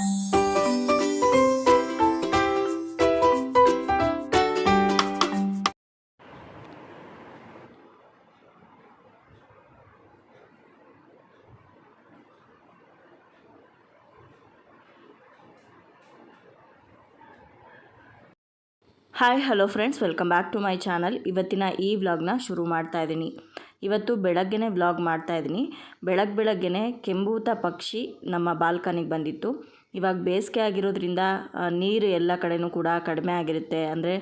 Hi hello friends welcome back to my channel ಇವತ್ತಿನ ಈ ವ್ಲಾಗ್ನ ಶುರು ಮಾಡ್ತಾ ಇದ್ದೀನಿ. ಇವತ್ತು ಬೆಳಗ್ಗೆನೇ ವ್ಲಾಗ್ ಮಾಡ್ತಾ ಇದ್ದೀನಿ. ಬೆಳಗ್ಗೆ ಬೆಳಗ್ಗೆನೇ ಕೆಂಬೂತ ಪಕ್ಷಿ ನಮ್ಮ ಬಾಲ್ಕನಿಗೆ ಬಂದಿತ್ತು. ಇವಾಗ ಬೇಸಿಗೆ ಆಗಿರೋದ್ರಿಂದ ನೀರು ಎಲ್ಲ ಕಡೆಯೂ ಕೂಡ ಕಡಿಮೆ ಆಗಿರುತ್ತೆ. ಅಂದರೆ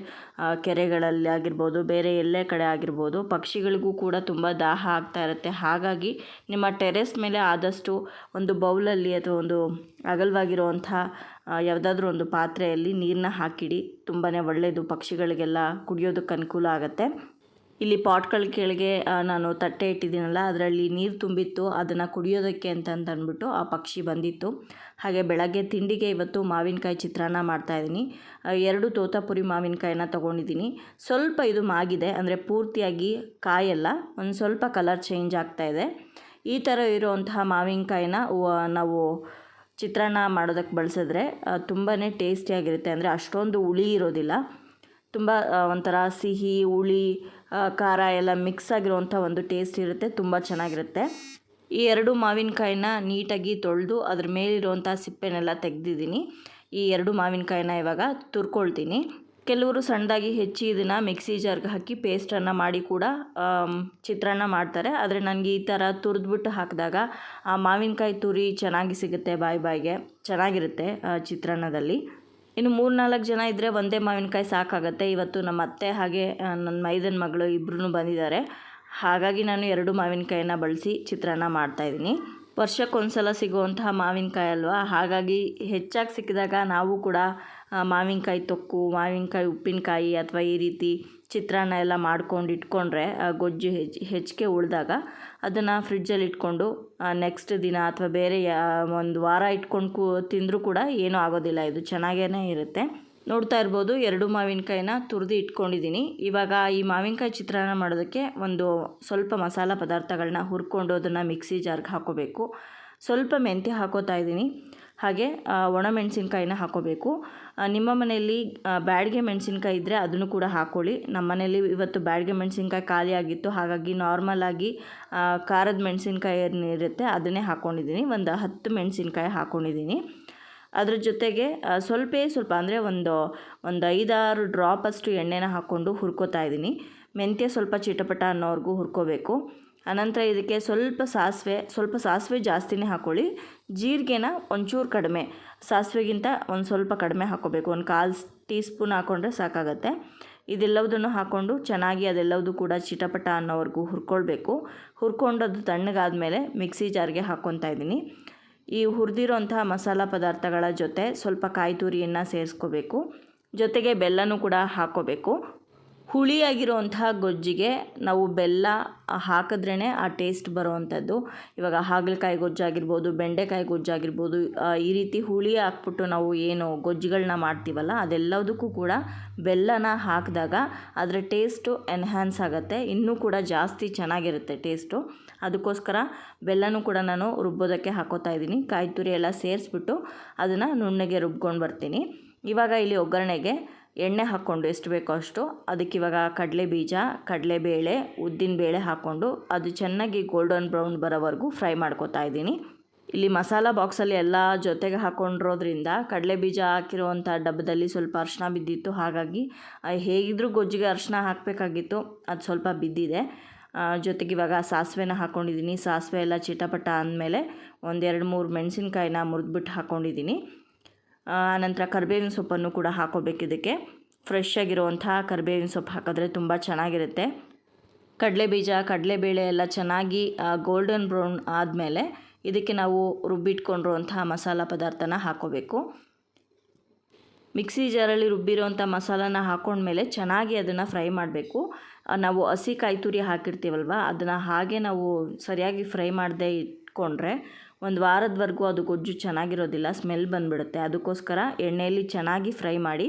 ಕೆರೆಗಳಲ್ಲಿ ಆಗಿರ್ಬೋದು, ಬೇರೆ ಎಲ್ಲೇ ಕಡೆ ಆಗಿರ್ಬೋದು, ಪಕ್ಷಿಗಳಿಗೂ ಕೂಡ ತುಂಬ ದಾಹ ಆಗ್ತಾ ಇರುತ್ತೆ. ಹಾಗಾಗಿ ನಿಮ್ಮ ಟೆರೆಸ್ ಮೇಲೆ ಆದಷ್ಟು ಒಂದು ಬೌಲಲ್ಲಿ ಅಥವಾ ಒಂದು ಅಗಲವಾಗಿರುವಂಥ ಯಾವುದಾದ್ರೂ ಒಂದು ಪಾತ್ರೆಯಲ್ಲಿ ನೀರನ್ನ ಹಾಕಿಡಿ. ತುಂಬಾ ಒಳ್ಳೆಯದು ಪಕ್ಷಿಗಳಿಗೆಲ್ಲ ಕುಡಿಯೋದಕ್ಕೆ ಅನುಕೂಲ ಆಗುತ್ತೆ. ಇಲ್ಲಿ ಪಾಟ್ಗಳ ಕೆಳಗೆ ನಾನು ತಟ್ಟೆ ಇಟ್ಟಿದ್ದೀನಲ್ಲ, ಅದರಲ್ಲಿ ನೀರು ತುಂಬಿತ್ತು, ಅದನ್ನು ಕುಡಿಯೋದಕ್ಕೆ ಅಂತ ಅಂದ್ಬಿಟ್ಟು ಆ ಪಕ್ಷಿ ಬಂದಿತ್ತು. ಹಾಗೆ ಬೆಳಗ್ಗೆ ತಿಂಡಿಗೆ ಇವತ್ತು ಮಾವಿನಕಾಯಿ ಚಿತ್ರಾನ್ನ ಮಾಡ್ತಾಯಿದ್ದೀನಿ ಎರಡು ತೋತಾಪುರಿ ಮಾವಿನಕಾಯಿನ ತೊಗೊಂಡಿದ್ದೀನಿ. ಸ್ವಲ್ಪ ಇದು ಮಾಗಿದೆ, ಅಂದರೆ ಪೂರ್ತಿಯಾಗಿ ಕಾಯಲ್ಲ, ಒಂದು ಸ್ವಲ್ಪ ಕಲರ್ ಚೇಂಜ್ ಆಗ್ತಾ ಇದೆ. ಈ ಥರ ಇರುವಂತಹ ಮಾವಿನಕಾಯಿನ ನಾವು ಚಿತ್ರಾನ್ನ ಮಾಡೋದಕ್ಕೆ ಬಳಸಿದ್ರೆ ತುಂಬಾ ಟೇಸ್ಟಿಯಾಗಿರುತ್ತೆ. ಅಂದರೆ ಅಷ್ಟೊಂದು ಹುಳಿ ಇರೋದಿಲ್ಲ. ತುಂಬ ಒಂಥರ ಸಿಹಿ, ಹುಳಿ ಖಾರ ಎಲ್ಲ ಮಿಕ್ಸ್ ಆಗಿರುವಂಥ ಒಂದು ಟೇಸ್ಟ್ ಇರುತ್ತೆ, ತುಂಬ ಚೆನ್ನಾಗಿರುತ್ತೆ. ಈ ಎರಡು ಮಾವಿನಕಾಯಿನ ನೀಟಾಗಿ ತೊಳೆದು ಅದ್ರ ಮೇಲಿರುವಂಥ ಸಿಪ್ಪೆನೆಲ್ಲ ತೆಗೆದಿದ್ದೀನಿ. ಈ ಎರಡು ಮಾವಿನಕಾಯಿನ ಇವಾಗ ತುರ್ಕೊಳ್ತೀನಿ. ಕೆಲವರು ಸಣ್ಣದಾಗಿ ಹೆಚ್ಚಿ ಇದನ್ನು ಮಿಕ್ಸಿ ಜಾರ್ಗೆ ಹಾಕಿ ಪೇಸ್ಟನ್ನು ಮಾಡಿ ಕೂಡ ಚಿತ್ರಾನ್ನ ಮಾಡ್ತಾರೆ. ಆದರೆ ನನಗೆ ಈ ಥರ ತುರಿದ್ಬಿಟ್ಟು ಹಾಕಿದಾಗ ಆ ಮಾವಿನಕಾಯಿ ತುರಿ ಚೆನ್ನಾಗಿ ಸಿಗುತ್ತೆ ಬಾಯಿ ಬಾಯಿಗೆ. ಚೆನ್ನಾಗಿರುತ್ತೆ ಚಿತ್ರಾನ್ನದಲ್ಲಿ. ಇನ್ನು ಮೂರು ನಾಲ್ಕು ಜನ ಇದ್ದರೆ ಒಂದೇ ಮಾವಿನಕಾಯಿ ಸಾಕಾಗುತ್ತೆ. ಇವತ್ತು ನಮ್ಮ ಅತ್ತೆ ಹಾಗೆ ನನ್ನ ಮೈದನ ಮಗಳು ಇಬ್ಬರೂ ಬಂದಿದ್ದಾರೆ. ಹಾಗಾಗಿ ನಾನು ಎರಡು ಮಾವಿನಕಾಯಿನ ಬಳಸಿ ಚಿತ್ರಾನ್ನ ಮಾಡ್ತಾಯಿದ್ದೀನಿ ವರ್ಷಕ್ಕೊಂದ್ಸಲ ಸಿಗುವಂತಹ ಮಾವಿನಕಾಯಿ ಅಲ್ವಾ? ಹಾಗಾಗಿ ಹೆಚ್ಚಾಗಿ ಸಿಕ್ಕಿದಾಗ ನಾವು ಕೂಡ ಮಾವಿನಕಾಯಿ ತೊಕ್ಕು, ಮಾವಿನಕಾಯಿ ಉಪ್ಪಿನಕಾಯಿ ಅಥವಾ ಈ ರೀತಿ ಚಿತ್ರಾನ್ನ ಎಲ್ಲ ಮಾಡ್ಕೊಂಡು ಇಟ್ಕೊಂಡ್ರೆ ಗೊಜ್ಜು ಹೆಚ್ಚು ಹೆಚ್ಚಿಗೆ ಉಳಿದಾಗ ಅದನ್ನು ಫ್ರಿಡ್ಜಲ್ಲಿ ಇಟ್ಕೊಂಡು ನೆಕ್ಸ್ಟ್ ದಿನ ಅಥವಾ ಬೇರೆ ಯಾ, ಒಂದು ವಾರ ಇಟ್ಕೊಂಡು ಕೂ, ತಿಂದರೂ ಕೂಡ ಏನೂ ಆಗೋದಿಲ್ಲ. ಇದು ಚೆನ್ನಾಗೇ ಇರುತ್ತೆ. ನೋಡ್ತಾ ಇರ್ಬೋದು, ಎರಡು ಮಾವಿನಕಾಯಿನ ತುರಿದು ಇಟ್ಕೊಂಡಿದ್ದೀನಿ. ಇವಾಗ ಈ ಮಾವಿನಕಾಯಿ ಚಿತ್ರಾನ್ನ ಮಾಡೋದಕ್ಕೆ ಒಂದು ಸ್ವಲ್ಪ ಮಸಾಲ ಪದಾರ್ಥಗಳನ್ನ ಹುರ್ಕೊಂಡು ಅದನ್ನು ಮಿಕ್ಸಿ ಜಾರ್ಗೆ ಹಾಕೋಬೇಕು. ಸ್ವಲ್ಪ ಮೆಂತ್ಯ ಹಾಕೋತಾ ಇದ್ದೀನಿ. ಹಾಗೆ ಒಣಮೆಣಸಿನ್ಕಾಯಿನ ಹಾಕೋಬೇಕು. ನಿಮ್ಮ ಮನೆಯಲ್ಲಿ ಬ್ಯಾಡಿಗೆ ಮೆಣಸಿನ್ಕಾಯಿ ಇದ್ದರೆ ಅದನ್ನು ಕೂಡ ಹಾಕ್ಕೊಳ್ಳಿ ನಮ್ಮ ಮನೆಯಲ್ಲಿ ಇವತ್ತು ಬ್ಯಾಡಿಗೆ ಮೆಣಸಿನ್ಕಾಯಿ ಖಾಲಿ ಆಗಿತ್ತು. ಹಾಗಾಗಿ ನಾರ್ಮಲಾಗಿ ಖಾರದ ಮೆಣಸಿನ್ಕಾಯಿ ಏನಿರುತ್ತೆ ಅದನ್ನೇ ಹಾಕ್ಕೊಂಡಿದ್ದೀನಿ ಒಂದು ಹತ್ತು ಮೆಣಸಿನ್ಕಾಯಿ ಹಾಕ್ಕೊಂಡಿದ್ದೀನಿ ಅದ್ರ ಜೊತೆಗೆ ಸ್ವಲ್ಪೇ ಸ್ವಲ್ಪ ಅಂದರೆ ಒಂದು ಒಂದು ಐದಾರು ಡ್ರಾಪಷ್ಟು ಎಣ್ಣೆನ ಹಾಕ್ಕೊಂಡು ಹುರ್ಕೋತಾ ಇದ್ದೀನಿ. ಮೆಂತ್ಯ ಸ್ವಲ್ಪ ಚಿಟಪಟ ಅನ್ನೋವರೆಗೂ ಹುರ್ಕೋಬೇಕು. ಅನಂತರ ಇದಕ್ಕೆ ಸ್ವಲ್ಪ ಸಾಸಿವೆ ಸ್ವಲ್ಪ ಸಾಸಿವೆ ಜಾಸ್ತಿನೇ ಹಾಕ್ಕೊಳ್ಳಿ ಜೀರಿಗೆನ ಒಂಚೂರು ಕಡಿಮೆ, ಸಾಸಿವೆಗಿಂತ ಒಂದು ಸ್ವಲ್ಪ ಕಡಿಮೆ ಹಾಕ್ಕೋಬೇಕು ಒಂದು ಕಾಲು ಟೀ ಸ್ಪೂನ್ ಹಾಕ್ಕೊಂಡ್ರೆ ಸಾಕಾಗತ್ತೆ. ಇದೆಲ್ಲವುದನ್ನು ಹಾಕ್ಕೊಂಡು ಚೆನ್ನಾಗಿ ಅದೆಲ್ಲವುದು ಕೂಡ ಚಿಟಪಟ ಅನ್ನೋವರೆಗೂ ಹುರ್ಕೊಳ್ಬೇಕು. ಹುರ್ಕೊಂಡು ಅದು ತಣ್ಣಗಾದ್ಮೇಲೆ ಮಿಕ್ಸಿ ಜಾರ್ಗೆ ಹಾಕ್ಕೊತಾ ಇದ್ದೀನಿ. ಈ ಹುರಿದಿರೋಂತಹ ಮಸಾಲ ಪದಾರ್ಥಗಳ ಜೊತೆ ಸ್ವಲ್ಪ ಕಾಯಿ ತುರಿಯನ್ನು ಸೇರಿಸ್ಕೋಬೇಕು. ಜೊತೆಗೆ ಬೆಲ್ಲನೂ ಕೂಡ ಹಾಕ್ಕೋಬೇಕು ಹುಳಿಯಾಗಿರುವಂತಹ ಗೊಜ್ಜಿಗೆ ನಾವು ಬೆಲ್ಲ ಹಾಕಿದ್ರೇ ಆ ಟೇಸ್ಟ್ ಬರುವಂಥದ್ದು. ಇವಾಗ ಹಾಗಲಕಾಯಿ ಗೊಜ್ಜಾಗಿರ್ಬೋದು ಬೆಂಡೆಕಾಯಿ ಗೊಜ್ಜಾಗಿರ್ಬೋದು ಈ ರೀತಿ ಹುಳಿ ಹಾಕ್ಬಿಟ್ಟು ನಾವು ಏನು ಗೊಜ್ಜುಗಳನ್ನ ಮಾಡ್ತೀವಲ್ಲ, ಅದೆಲ್ಲದಕ್ಕೂ ಕೂಡ ಬೆಲ್ಲನ ಹಾಕಿದಾಗ ಅದರ ಟೇಸ್ಟು ಎನ್ಹ್ಯಾನ್ಸ್ ಆಗುತ್ತೆ, ಇನ್ನೂ ಕೂಡ ಜಾಸ್ತಿ ಚೆನ್ನಾಗಿರುತ್ತೆ ಟೇಸ್ಟು ಅದಕ್ಕೋಸ್ಕರ ಬೆಲ್ಲನೂ ಕೂಡ ನಾನು ರುಬ್ಬೋದಕ್ಕೆ ಹಾಕೋತಾ ಇದ್ದೀನಿ. ಕಾಯಿ ತುರಿ ಎಲ್ಲ ಸೇರಿಸ್ಬಿಟ್ಟು ಅದನ್ನು ನುಣ್ಣಗೆ ರುಬ್ಕೊಂಡು ಬರ್ತೀನಿ. ಇವಾಗ ಇಲ್ಲಿ ಒಗ್ಗರಣೆಗೆ ಎಣ್ಣೆ ಹಾಕ್ಕೊಂಡು ಎಷ್ಟು ಬೇಕೋ ಅಷ್ಟು ಅದಕ್ಕೆ ಇವಾಗ ಕಡಲೆ ಬೀಜ ಕಡಲೆಬೇಳೆ ಉದ್ದಿನಬೇಳೆ ಹಾಕ್ಕೊಂಡು ಅದು ಚೆನ್ನಾಗಿ ಗೋಲ್ಡನ್ ಬ್ರೌನ್ ಬರೋವರೆಗೂ ಫ್ರೈ ಮಾಡ್ಕೊತಾ ಇದ್ದೀನಿ. ಇಲ್ಲಿ ಮಸಾಲ ಬಾಕ್ಸಲ್ಲಿ ಎಲ್ಲ ಜೊತೆಗೆ ಹಾಕ್ಕೊಂಡಿರೋದ್ರಿಂದ ಕಡಲೆ ಬೀಜ ಹಾಕಿರುವಂಥ ಡಬ್ಬದಲ್ಲಿ ಸ್ವಲ್ಪ ಅರಶಿನ ಬಿದ್ದಿತ್ತು. ಹಾಗಾಗಿ ಹೇಗಿದ್ರೂ ಗೊಜ್ಜಿಗೆ ಅರಶಿನ ಹಾಕಬೇಕಾಗಿತ್ತು. ಅದು ಸ್ವಲ್ಪ ಬಿದ್ದಿದೆ. ಜೊತೆಗೆ ಇವಾಗ ಸಾಸಿವೆನ ಹಾಕ್ಕೊಂಡಿದ್ದೀನಿ ಸಾಸಿವೆ ಎಲ್ಲ ಚಿಟಪಟ ಅಂದಮೇಲೆ ಒಂದೆರಡು ಮೂರು ಮೆಣಸಿನ್ಕಾಯಿನ ಮುರಿದ್ಬಿಟ್ಟು ಹಾಕ್ಕೊಂಡಿದ್ದೀನಿ ಆನಂತರ ಕರಿಬೇವಿನ ಸೊಪ್ಪನ್ನು ಕೂಡ ಹಾಕೋಬೇಕು ಇದಕ್ಕೆ. ಫ್ರೆಶ್ ಆಗಿರುವಂತಹ ಕರಿಬೇವಿನ ಸೊಪ್ಪು ಹಾಕಿದ್ರೆ ತುಂಬ ಚೆನ್ನಾಗಿರುತ್ತೆ. ಕಡಲೆ ಬೀಜ ಕಡಲೆಬೇಳೆ ಎಲ್ಲ ಚೆನ್ನಾಗಿ ಗೋಲ್ಡನ್ ಬ್ರೌನ್ ಆದಮೇಲೆ ಇದಕ್ಕೆ ನಾವು ರುಬ್ಬಿಟ್ಕೊಂಡಿರುವಂತಹ ಮಸಾಲ ಪದಾರ್ಥನ ಹಾಕೋಬೇಕು. ಮಿಕ್ಸಿ ಜಾರಲ್ಲಿ ರುಬ್ಬಿರೋಂಥ ಮಸಾಲಾನ ಹಾಕೊಂಡ್ಮೇಲೆ ಚೆನ್ನಾಗಿ ಅದನ್ನು ಫ್ರೈ ಮಾಡಬೇಕು. ನಾವು ಹಸಿ ಕಾಯಿ ತುರಿ ಹಾಕಿರ್ತೀವಲ್ವ, ಅದನ್ನು ಹಾಗೆ ನಾವು ಸರಿಯಾಗಿ ಫ್ರೈ ಮಾಡದೆ ಇಟ್ಕೊಂಡ್ರೆ ಒಂದು ವಾರದವರೆಗೂ ಅದು ಗೊಜ್ಜು ಚೆನ್ನಾಗಿರೋದಿಲ್ಲ, ಸ್ಮೆಲ್ ಬಂದುಬಿಡುತ್ತೆ. ಅದಕ್ಕೋಸ್ಕರ ಎಣ್ಣೆಯಲ್ಲಿ ಚೆನ್ನಾಗಿ ಫ್ರೈ ಮಾಡಿ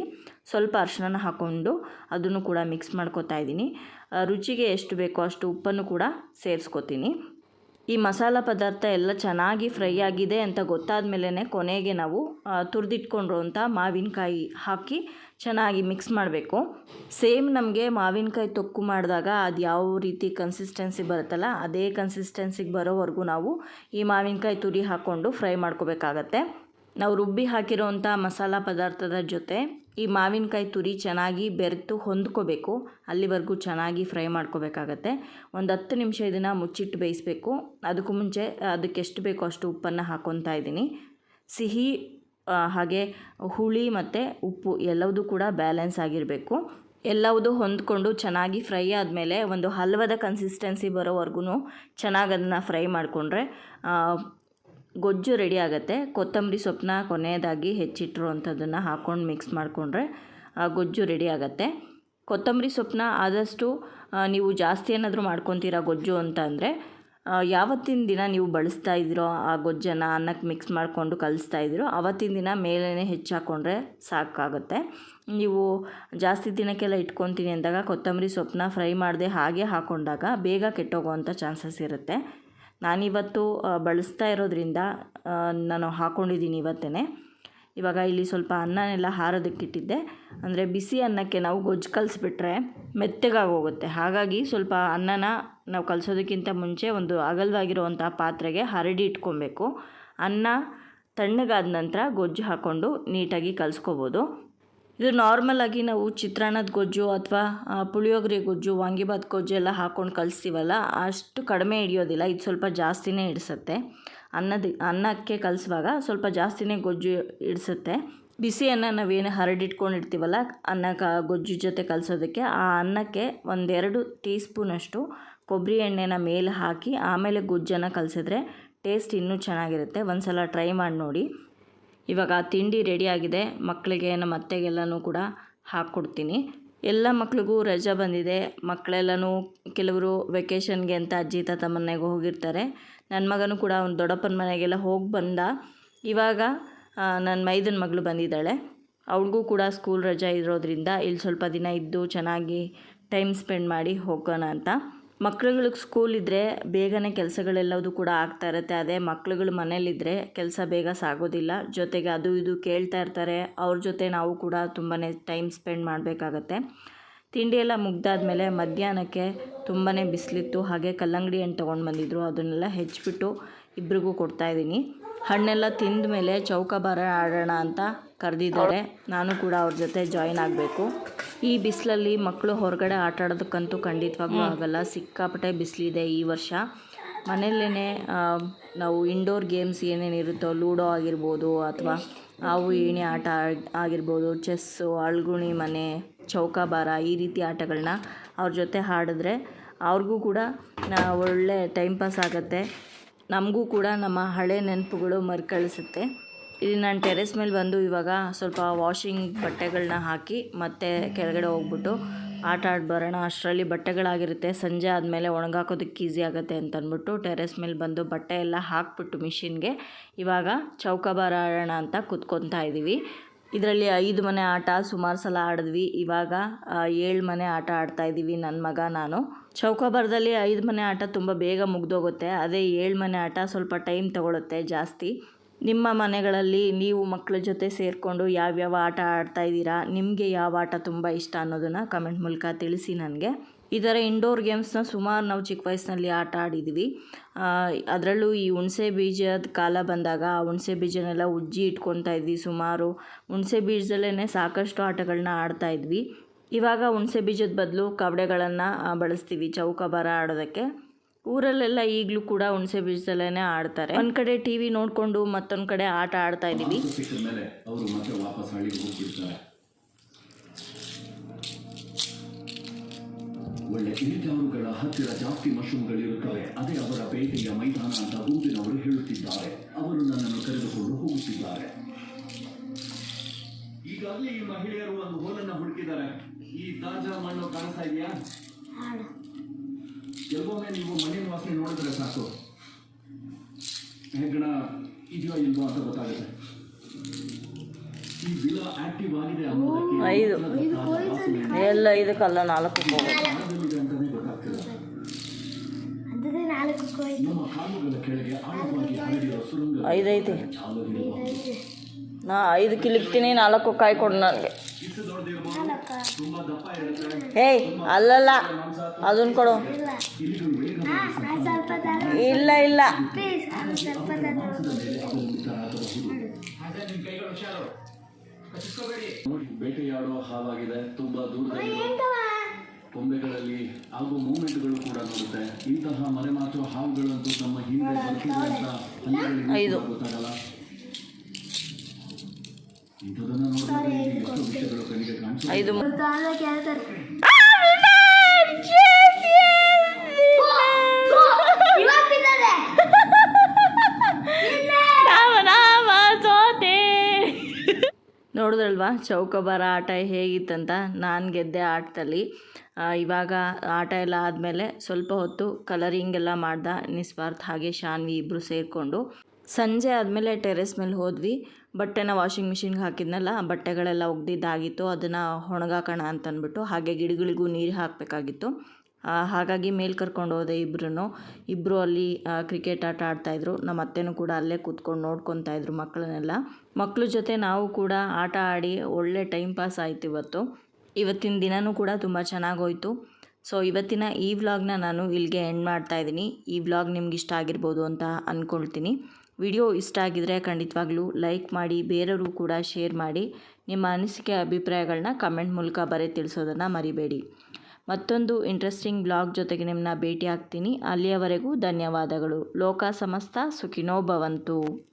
ಸ್ವಲ್ಪ ಅರ್ಶಿನ ಹಾಕ್ಕೊಂಡು ಅದನ್ನು ಕೂಡ ಮಿಕ್ಸ್ ಮಾಡ್ಕೊತಾ ಇದ್ದೀನಿ. ರುಚಿಗೆ ಎಷ್ಟು ಬೇಕೋ ಅಷ್ಟು ಉಪ್ಪನ್ನು ಕೂಡ ಸೇರಿಸ್ಕೊತೀನಿ. ಈ ಮಸಾಲ ಪದಾರ್ಥ ಎಲ್ಲ ಚೆನ್ನಾಗಿ ಫ್ರೈ ಆಗಿದೆ ಅಂತ ಗೊತ್ತಾದ ಮೇಲೆ ಕೊನೆಗೆ ನಾವು ತುರಿದಿಟ್ಕೊಂಡಿರುವಂಥ ಮಾವಿನಕಾಯಿ ಹಾಕಿ ಚೆನ್ನಾಗಿ ಮಿಕ್ಸ್ ಮಾಡಬೇಕು. ಸೇಮ್ ನಮಗೆ ಮಾವಿನಕಾಯಿ ತೊಕ್ಕು ಮಾಡಿದಾಗ ಅದು ಯಾವ ರೀತಿ ಕನ್ಸಿಸ್ಟೆನ್ಸಿ ಬರುತ್ತಲ್ಲ, ಅದೇ ಕನ್ಸಿಸ್ಟೆನ್ಸಿಗೆ ಬರೋವರೆಗೂ ನಾವು ಈ ಮಾವಿನಕಾಯಿ ತುರಿ ಹಾಕ್ಕೊಂಡು ಫ್ರೈ ಮಾಡ್ಕೋಬೇಕಾಗತ್ತೆ. ನಾವು ರುಬ್ಬಿ ಹಾಕಿರೋವಂಥ ಮಸಾಲ ಪದಾರ್ಥದ ಜೊತೆ ಈ ಮಾವಿನಕಾಯಿ ತುರಿ ಚೆನ್ನಾಗಿ ಬೆರೆತು ಹೊಂದ್ಕೋಬೇಕು. ಅಲ್ಲಿವರೆಗೂ ಚೆನ್ನಾಗಿ ಫ್ರೈ ಮಾಡ್ಕೋಬೇಕಾಗತ್ತೆ. ಒಂದು ಹತ್ತು ನಿಮಿಷ ಇದನ್ನು ಮುಚ್ಚಿಟ್ಟು ಬೇಯಿಸಬೇಕು. ಅದಕ್ಕೂ ಮುಂಚೆ ಅದಕ್ಕೆ ಎಷ್ಟು ಬೇಕೋ ಅಷ್ಟು ಉಪ್ಪನ್ನು ಹಾಕ್ಕೊತಾ ಇದ್ದೀನಿ. ಸಿಹಿ ಹಾಗೆ ಹುಳಿ ಮತ್ತು ಉಪ್ಪು ಎಲ್ಲವೂ ಕೂಡ ಬ್ಯಾಲೆನ್ಸ್ ಆಗಿರಬೇಕು. ಎಲ್ಲವುದು ಹೊಂದ್ಕೊಂಡು ಚೆನ್ನಾಗಿ ಫ್ರೈ ಆದಮೇಲೆ ಒಂದು ಹಲ್ವದ ಕನ್ಸಿಸ್ಟೆನ್ಸಿ ಬರೋವರೆಗೂ ಚೆನ್ನಾಗಿ ಅದನ್ನು ಫ್ರೈ ಮಾಡಿಕೊಂಡ್ರೆ ಗೊಜ್ಜು ರೆಡಿ ಆಗುತ್ತೆ. ಕೊತ್ತಂಬರಿ ಸೊಪ್ಪನ್ನ ಕೊನೆಯದಾಗಿ ಹೆಚ್ಚಿಟ್ಟಿರುವಂಥದ್ದನ್ನು ಹಾಕ್ಕೊಂಡು ಮಿಕ್ಸ್ ಮಾಡಿಕೊಂಡ್ರೆ ಗೊಜ್ಜು ರೆಡಿ ಆಗುತ್ತೆ. ಕೊತ್ತಂಬರಿ ಸೊಪ್ಪನ್ನ ಆದಷ್ಟು ನೀವು ಜಾಸ್ತಿ ಏನಾದರೂ ಮಾಡ್ಕೊತೀರಾ ಗೊಜ್ಜು ಅಂತ ಅಂದರೆ ಯಾವತ್ತಿನ ದಿನ ನೀವು ಬಳಸ್ತಾ ಇದ್ದೀರೋ ಆ ಗೊಜ್ಜನ್ನು ಅನ್ನಕ್ಕೆ ಮಿಕ್ಸ್ ಮಾಡಿಕೊಂಡು ಕಲಿಸ್ತಾ ಇದ್ದೀರೋ ಅವತ್ತಿನ ದಿನ ಮೇಲೇ ಹೆಚ್ಚಾಕೊಂಡ್ರೆ ಸಾಕಾಗುತ್ತೆ. ನೀವು ಜಾಸ್ತಿ ದಿನಕ್ಕೆಲ್ಲ ಇಟ್ಕೊತೀನಿ ಅಂದಾಗ ಕೊತ್ತಂಬರಿ ಸೊಪ್ಪನ್ನ ಫ್ರೈ ಮಾಡದೆ ಹಾಗೆ ಹಾಕೊಂಡಾಗ ಬೇಗ ಕೆಟ್ಟೋಗುವಂಥ ಚಾನ್ಸಸ್ ಇರುತ್ತೆ. ನಾನಿವತ್ತು ಬಳಸ್ತಾ ಇರೋದ್ರಿಂದ ನಾನು ಹಾಕ್ಕೊಂಡಿದ್ದೀನಿ ಇವತ್ತೇ ಇವಾಗ ಇಲ್ಲಿ ಸ್ವಲ್ಪ ಅನ್ನನೆಲ್ಲ ಹಾರೋದಕ್ಕಿಟ್ಟಿದ್ದೆ ಅಂದರೆ ಬಿಸಿ ಅನ್ನಕ್ಕೆ ನಾವು ಗೊಜ್ಜು ಕಲಿಸ್ಬಿಟ್ರೆ ಮೆತ್ತಗಾಗೋಗುತ್ತೆ ಹಾಗಾಗಿ ಸ್ವಲ್ಪ ಅನ್ನನ ನಾವು ಕಲಿಸೋದಕ್ಕಿಂತ ಮುಂಚೆ ಒಂದು ಅಗಲವಾಗಿರುವಂಥ ಪಾತ್ರೆಗೆ ಹರಡಿ ಇಟ್ಕೊಬೇಕು. ಅನ್ನ ತಣ್ಣಗಾದ ನಂತರ ಗೊಜ್ಜು ಹಾಕ್ಕೊಂಡು ನೀಟಾಗಿ ಕಲಿಸ್ಕೋಬೋದು. ಇದು ನಾರ್ಮಲಾಗಿ ನಾವು ಚಿತ್ರಾನ್ನದ ಗೊಜ್ಜು ಅಥವಾ ಪುಳಿಯೋಗರೆ ಗೊಜ್ಜು ವಾಂಗಿಬಾತ್ ಗೊಜ್ಜು ಎಲ್ಲ ಹಾಕ್ಕೊಂಡು ಕಲಿಸ್ತೀವಲ್ಲ, ಅಷ್ಟು ಕಡಿಮೆ ಹಿಡಿಯೋದಿಲ್ಲ. ಇದು ಸ್ವಲ್ಪ ಜಾಸ್ತಿನೇ ಹಿಡಿಸುತ್ತೆ. ಅನ್ನದ, ಅನ್ನಕ್ಕೆ ಕಲಿಸುವಾಗ ಸ್ವಲ್ಪ ಜಾಸ್ತಿನೇ ಗೊಜ್ಜು ಇಡಿಸುತ್ತೆ. ಬಿಸಿ ಅನ್ನ ನಾವೇನು ಹರಡಿಟ್ಕೊಂಡಿರ್ತೀವಲ್ಲ ಅನ್ನಕ್ಕೆ ಗೊಜ್ಜು ಜೊತೆ ಕಲಿಸೋದಕ್ಕೆ ಆ ಅನ್ನಕ್ಕೆ ಒಂದೆರಡು ಟೀ ಸ್ಪೂನಷ್ಟು ಕೊಬ್ಬರಿ ಎಣ್ಣೆನ ಮೇಲೆ ಹಾಕಿ ಆಮೇಲೆ ಗೊಜ್ಜನ್ನು ಕಲಿಸಿದ್ರೆ ಟೇಸ್ಟ್ ಇನ್ನೂ ಚೆನ್ನಾಗಿರುತ್ತೆ. ಒಂದು ಸಲ ಟ್ರೈ ಮಾಡಿ ನೋಡಿ. ಇವಾಗ ತಿಂಡಿ ರೆಡಿಯಾಗಿದೆ ಮಕ್ಕಳಿಗೆ ನಮ್ಮ ಅತ್ತೆಗೆಲ್ಲನೂ ಕೂಡ ಹಾಕ್ಕೊಡ್ತೀನಿ. ಎಲ್ಲ ಮಕ್ಳಿಗೂ ರಜಾ ಬಂದಿದೆ. ಮಕ್ಕಳೆಲ್ಲನೂ ಕೆಲವರು ವೆಕೇಷನ್ಗೆ ಅಂತ ಅಜ್ಜಿ, ತಾತ ಮನೆಗೆ ಹೋಗಿರ್ತಾರೆ. ನನ್ನ ಮಗನೂ ಕೂಡ ಅವ್ನ ದೊಡ್ಡಪ್ಪನ ಮನೆಗೆಲ್ಲ ಹೋಗಿ ಬಂದ. ಇವಾಗ ನನ್ನ ಮೈದನ ಮಗಳು ಬಂದಿದ್ದಾಳೆ. ಅವಳಿಗೂ ಕೂಡ ಸ್ಕೂಲ್ ರಜಾ ಇರೋದ್ರಿಂದ ಇಲ್ಲಿ ಸ್ವಲ್ಪ ದಿನ ಇದ್ದು ಚೆನ್ನಾಗಿ ಟೈಮ್ ಸ್ಪೆಂಡ್ ಮಾಡಿ ಹೋಗೋಣ ಅಂತ. ಮಕ್ಳುಗಳಿಗೆ ಸ್ಕೂಲ್ ಇದ್ದರೆ ಬೇಗನೆ ಕೆಲಸಗಳೆಲ್ಲವೂ ಕೂಡ ಆಗ್ತಾ ಇರುತ್ತೆ. ಅದೇ ಮಕ್ಳುಗಳು ಮನೇಲಿದ್ದರೆ ಕೆಲಸ ಬೇಗ ಸಾಗೋದಿಲ್ಲ. ಜೊತೆಗೆ ಅದು ಇದು ಕೇಳ್ತಾ ಇರ್ತಾರೆ. ಅವ್ರ ಜೊತೆ ನಾವು ಕೂಡ ತುಂಬಾ ಟೈಮ್ ಸ್ಪೆಂಡ್ ಮಾಡಬೇಕಾಗತ್ತೆ. ತಿಂಡಿ ಎಲ್ಲ ಮುಗ್ದಾದ್ಮೇಲೆ ಮಧ್ಯಾಹ್ನಕ್ಕೆ ತುಂಬಾ ಬಿಸಿಲಿತ್ತು. ಹಾಗೆ ಕಲ್ಲಂಗಡಿ ಹಣ್ಣು ತೊಗೊಂಡು ಬಂದಿದ್ರು. ಅದನ್ನೆಲ್ಲ ಹೆಚ್ಚಿಬಿಟ್ಟು ಇಬ್ರಿಗೂ ಕೊಡ್ತಾಯಿದ್ದೀನಿ ಹಣ್ಣೆಲ್ಲ ತಿಂದ ಮೇಲೆ ಚೌಕಾಬಾರ ಆಡೋಣ ಅಂತ ಕರೆದಿದ್ದಾರೆ. ನಾನು ಕೂಡ ಅವ್ರ ಜೊತೆ ಜಾಯಿನ್ ಆಗಬೇಕು. ಈ ಬಿಸಿಲಲ್ಲಿ ಮಕ್ಕಳು ಹೊರಗಡೆ ಆಟ ಆಡೋದಕ್ಕಂತೂ ಖಂಡಿತವಾಗ್ಲೂ ಆಗಲ್ಲ. ಸಿಕ್ಕಾಪಟ್ಟೆ ಬಿಸಿಲಿದೆ ಈ ವರ್ಷ. ಮನೆಯಲ್ಲೇ ನಾವು ಇಂಡೋರ್ ಗೇಮ್ಸ್ ಏನೇನಿರುತ್ತೋ ಲೂಡೋ ಆಗಿರ್ಬೋದು ಅಥವಾ ಹಾವು ಏಣಿ ಆಟ ಆಗ್- ಆಗಿರ್ಬೋದು ಚೆಸ್ಸು ಅಳ್ಗುಣಿ ಮನೆ, ಚೌಕಾಬಾರ ಈ ರೀತಿ ಆಟಗಳನ್ನ ಅವ್ರ ಜೊತೆ ಆಡಿದ್ರೆ ಅವ್ರಿಗೂ ಕೂಡ ಒಳ್ಳೆ ಟೈಮ್ ಪಾಸ್ ಆಗುತ್ತೆ. ನಮಗೂ ಕೂಡ ನಮ್ಮ ಹಳೆ ನೆನಪುಗಳು ಮರುಕಳಿಸುತ್ತೆ. ಇಲ್ಲಿ ನಾನು ಟೆರೆಸ್ ಮೇಲೆ ಬಂದು ಇವಾಗ ಸ್ವಲ್ಪ ವಾಷಿಂಗ್ ಬಟ್ಟೆಗಳನ್ನ ಹಾಕಿ ಮತ್ತೆ ಕೆಳಗಡೆ ಹೋಗ್ಬಿಟ್ಟು ಆಟ ಆಡಿ ಬರೋಣ ಅಷ್ಟರಲ್ಲಿ ಬಟ್ಟೆಗಳಾಗಿರುತ್ತೆ, ಸಂಜೆ ಆದಮೇಲೆ ಒಣಗಾಕೋದಕ್ಕೆ ಈಸಿ ಆಗುತ್ತೆ ಅಂತ ಅಂದ್ಬಿಟ್ಟು ಟೆರೆಸ್ ಮೇಲೆ ಬಂದು ಬಟ್ಟೆ ಎಲ್ಲ ಹಾಕ್ಬಿಟ್ಟು ಮಿಷಿನ್ಗೆ ಇವಾಗ ಚೌಕಾಬಾರ ಆಡೋಣ ಅಂತ ಕೂತ್ಕೊತಾ ಇದ್ದೀವಿ ಇದರಲ್ಲಿ ಐದು ಮನೆ ಆಟ ಸುಮಾರು ಸಲ ಆಡಿದ್ವಿ. ಇವಾಗ ಏಳು ಮನೆ ಆಟ ಆಡ್ತಾ ಇದ್ದೀವಿ ನನ್ನ ಮಗ, ನಾನು. ಚೌಕಾಬಾರದಲ್ಲಿ ಐದು ಮನೆ ಆಟ ತುಂಬ ಬೇಗ ಮುಗ್ದೋಗುತ್ತೆ. ಅದೇ ಏಳು ಮನೆ ಆಟ ಸ್ವಲ್ಪ ಟೈಮ್ ತಗೊಳುತ್ತೆ ಜಾಸ್ತಿ. ನಿಮ್ಮ ಮನೆಗಳಲ್ಲಿ ನೀವು ಮಕ್ಕಳ ಜೊತೆ ಸೇರಿಕೊಂಡು ಯಾವ್ಯಾವ ಆಟ ಆಡ್ತಾ ಇದ್ದೀರಾ, ನಿಮಗೆ ಯಾವ ಆಟ ತುಂಬ ಇಷ್ಟ ಅನ್ನೋದನ್ನು ಕಮೆಂಟ್ ಮೂಲಕ ತಿಳಿಸಿ ನನಗೆ. ಈ ಥರ ಇಂಡೋರ್ ಗೇಮ್ಸ್ನ ಸುಮಾರು ನಾವು ಚಿಕ್ಕ ವಯಸ್ಸಿನಲ್ಲಿ ಆಟ ಆಡಿದ್ವಿ. ಅದರಲ್ಲೂ ಈ ಹುಣಸೆ ಬೀಜದ ಕಾಲ ಬಂದಾಗ ಆ ಹುಣಸೆ ಬೀಜನೆಲ್ಲ ಉಜ್ಜಿ ಇಟ್ಕೊತಾ ಇದ್ವಿ ಸುಮಾರು. ಹುಣಸೆ ಬೀಜದಲ್ಲೇ ಸಾಕಷ್ಟು ಆಟಗಳನ್ನ ಆಡ್ತಾ ಇದ್ವಿ. ಇವಾಗ ಹುಣಸೆ ಬೀಜದ ಬದಲು ಕವಡೆಗಳನ್ನು ಬಳಸ್ತೀವಿ ಚೌಕಬಾರ ಆಡೋದಕ್ಕೆ. ಊರಲ್ಲೆಲ್ಲ ಈಗಲೂ ಕೂಡ ಹುಣಸೆ ಬೀಜದಲ್ಲೇ ಆಡ್ತಾರೆ. ಒಂದು ಕಡೆ ಟಿವಿ ನೋಡಿಕೊಂಡು ಮತ್ತೊಂದು ಕಡೆ ಆಟ ಆಡ್ತಾ ಇದ್ದೀವಿ ಸಿಕ್ಕಿದ ಮೇಲೆ ಅವರು ಮತ್ತೆ ವಾಪಸ್ ಹಳ್ಳಿಗೆ ಹೋಗ್ಬಿಡ್ತಾರೆ. ಒಳ್ಳೆ ಇಳಿಜಾರುಗಳ ಹತ್ತಿರ ಜಾಸ್ತಿ ಮಶ್ರೂಮ್ಗಳಿರುತ್ತವೆ. ಅದೇ ಅವರ ಬೇಟೆಯ ಮೈದಾನ ಅಂತ ಗುಂಪಿನವರು ಹೇಳುತ್ತಿದ್ದಾರೆ. ಅವರು ನನ್ನನ್ನು ಕರೆದುಕೊಂಡು ಹೋಗುತ್ತಿದ್ದಾರೆ. ಈಗಾಗಲೇ ಈ ಮಹಿಳೆಯರು ಒಂದು ಹೋಲನ್ನ ಹುಡುಕಿದ್ದಾರೆ. ಈ ತಾಜಾ ಮಣ್ಣು ಕಾಣಿಸ್ತಾ ಇದೆಯಾ? ಕೆಲವೊಮ್ಮೆ ನೀವು ಮಣ್ಣಿನ ವಾಸನೆ ನೋಡಿದ್ರೆ ಸಾಕು? ಹೆಗ್ಗಣ ಇದೆಯೋ ಇಲ್ವೋ ಅಂತ ಗೊತ್ತಾಗುತ್ತೆ. ಈ ವಿಲ ಆಕ್ಟಿವ್ ಆಗಿದೆ ಅನ್ನೋದಕ್ಕೆ ಐದು. ಎಲ್ಲ ಇದಕ್ಕಲ್ಲ ನಾಲ್ಕು ಅಂತಾನೆ ನಾಲ್ಕು ನಮ್ಮ ಕಾಲುಗಳ ಕೆಳಗೆ ಆಳವಾಗಿ ಹರಡಿರೋ ಸುರಂಗ ಐದೈತೆ. ನಾ ಐದು ಕಿಲಿಕ್ತೀನಿ ನಾಲ್ಕು ಕಾಯಿ ಕೊಡು ನನಗೆ. ಇಷ್ಟು ತುಂಬಾ ದಪ್ಪ ಇರುತ್ತೆ ಏಯ್ ಅಲ್ಲಲ್ಲ ಅದನ್ನ ಕೊಡು. ಇಲ್ಲ ಇಲ್ಲ. ಬೇಟೆಯಾಡೋ ಹಾವಾಗಿದೆ ತುಂಬಾ ದೂರದಲ್ಲಿ ಕೊಂಬೆಗಳಲ್ಲಿ ಆಗುವ ಮೂಮೆಂಟ್ಗಳು ಕೂಡ ನೋಡುತ್ತೆ. ಇಂತಹ ಮರೆಮಾಚುವ ಹಾವುಗಳಂತೂ ತಮ್ಮ ಹಿಂದೆ ಬರ್ತಿದೆ ಅಂತ. ಗೊತ್ತಾಗಲ್ಲ ಇಂಥದನ್ನ ನೋಡಿದ್ರೆ ಇಲ್ಲಿ ಎಷ್ಟೋ ವಿಷಯಗಳು ಕಣ್ಣಿಗೆ ಕಾಣಿಸುತ್ತೆ ಐದು ನೋಡಿದ್ರಲ್ವಾ ಚೌಕಬಾರ ಆಟ ಹೇಗಿತ್ತಂತ? ನಾನು ಗೆದ್ದೆ ಆಟದಲ್ಲಿ. ಇವಾಗ ಆಟ ಎಲ್ಲ ಆದಮೇಲೆ ಸ್ವಲ್ಪ ಹೊತ್ತು ಕಲರಿಂಗ್ ಎಲ್ಲ ಮಾಡ್ದ ನಿಸ್ವಾರ್ಥ ಹಾಗೆ ಶಾನ್ವಿ ಇಬ್ಬರು ಸೇರಿಕೊಂಡು. ಸಂಜೆ ಆದಮೇಲೆ ಟೆರೆಸ್ ಮೇಲೆ ಹೋದ್ವಿ. ಬಟ್ಟೆನ ವಾಷಿಂಗ್ ಮಿಷಿನ್ಗೆ ಹಾಕಿದ್ನಲ್ಲ, ಆ ಬಟ್ಟೆಗಳೆಲ್ಲ ಒಗ್ದಿದ್ದಾಗಿತ್ತು, ಅದನ್ನು ಒಣಗಾಕೋಣ ಅಂತಂದ್ಬಿಟ್ಟು ಹಾಗೆ ಗಿಡಗಳಿಗೂ ನೀರು ಹಾಕಬೇಕಾಗಿತ್ತು. ಹಾಗಾಗಿ ಮೇಲೆ ಕರ್ಕೊಂಡು ಹೋದೆ ಇಬ್ಬರೂ ಇಬ್ಬರು ಅಲ್ಲಿ ಕ್ರಿಕೆಟ್ ಆಟ ಆಡ್ತಾಯಿದ್ರು ನಮ್ಮ ಅತ್ತೆನೂ ಕೂಡ ಅಲ್ಲೇ ಕೂತ್ಕೊಂಡು ನೋಡ್ಕೊತಾ ಇದ್ರು ಮಕ್ಕಳನ್ನೆಲ್ಲ. ಮಕ್ಕಳ ಜೊತೆ ನಾವು ಕೂಡ ಆಟ ಆಡಿ ಒಳ್ಳೆ ಟೈಮ್ ಪಾಸ್ ಆಯಿತು ಇವತ್ತು. ಇವತ್ತಿನ ದಿನವೂ ಕೂಡ ತುಂಬ ಚೆನ್ನಾಗೋಯ್ತು. ಸೊ, ಇವತ್ತಿನ ಈ ವ್ಲಾಗ್ನ ನಾನು ಇಲ್ಲಿಗೆ ಎಂಡ್ ಮಾಡ್ತಾಯಿದ್ದೀನಿ ಈ ವ್ಲಾಗ್ ನಿಮ್ಗೆ ಇಷ್ಟ ಆಗಿರ್ಬೋದು ಅಂತ ಅಂದ್ಕೊಳ್ತೀನಿ ವಿಡಿಯೋ ಇಷ್ಟ ಆಗಿದ್ರೆ ಖಂಡಿತವಾಗ್ಲೂ ಲೈಕ್ ಮಾಡಿ ಬೇರೆಯವರು ಕೂಡ ಶೇರ್ ಮಾಡಿ. ನಿಮ್ಮ ಅನಿಸಿಕೆ ಅಭಿಪ್ರಾಯಗಳನ್ನ ಕಮೆಂಟ್ ಮೂಲಕ ಬರೆ ತಿಳಿಸೋದನ್ನು ಮರಿಬೇಡಿ. ಮತ್ತೊಂದು ಇಂಟ್ರೆಸ್ಟಿಂಗ್ ಬ್ಲಾಗ್ ಜೊತೆಗೆ ನಿಮ್ಮನ್ನ ಭೇಟಿ ಆಗ್ತೀನಿ ಅಲ್ಲಿಯವರೆಗೂ ಧನ್ಯವಾದಗಳು. ಲೋಕ ಸಮಸ್ತ ಸುಖಿನೋ ಭವಂತು.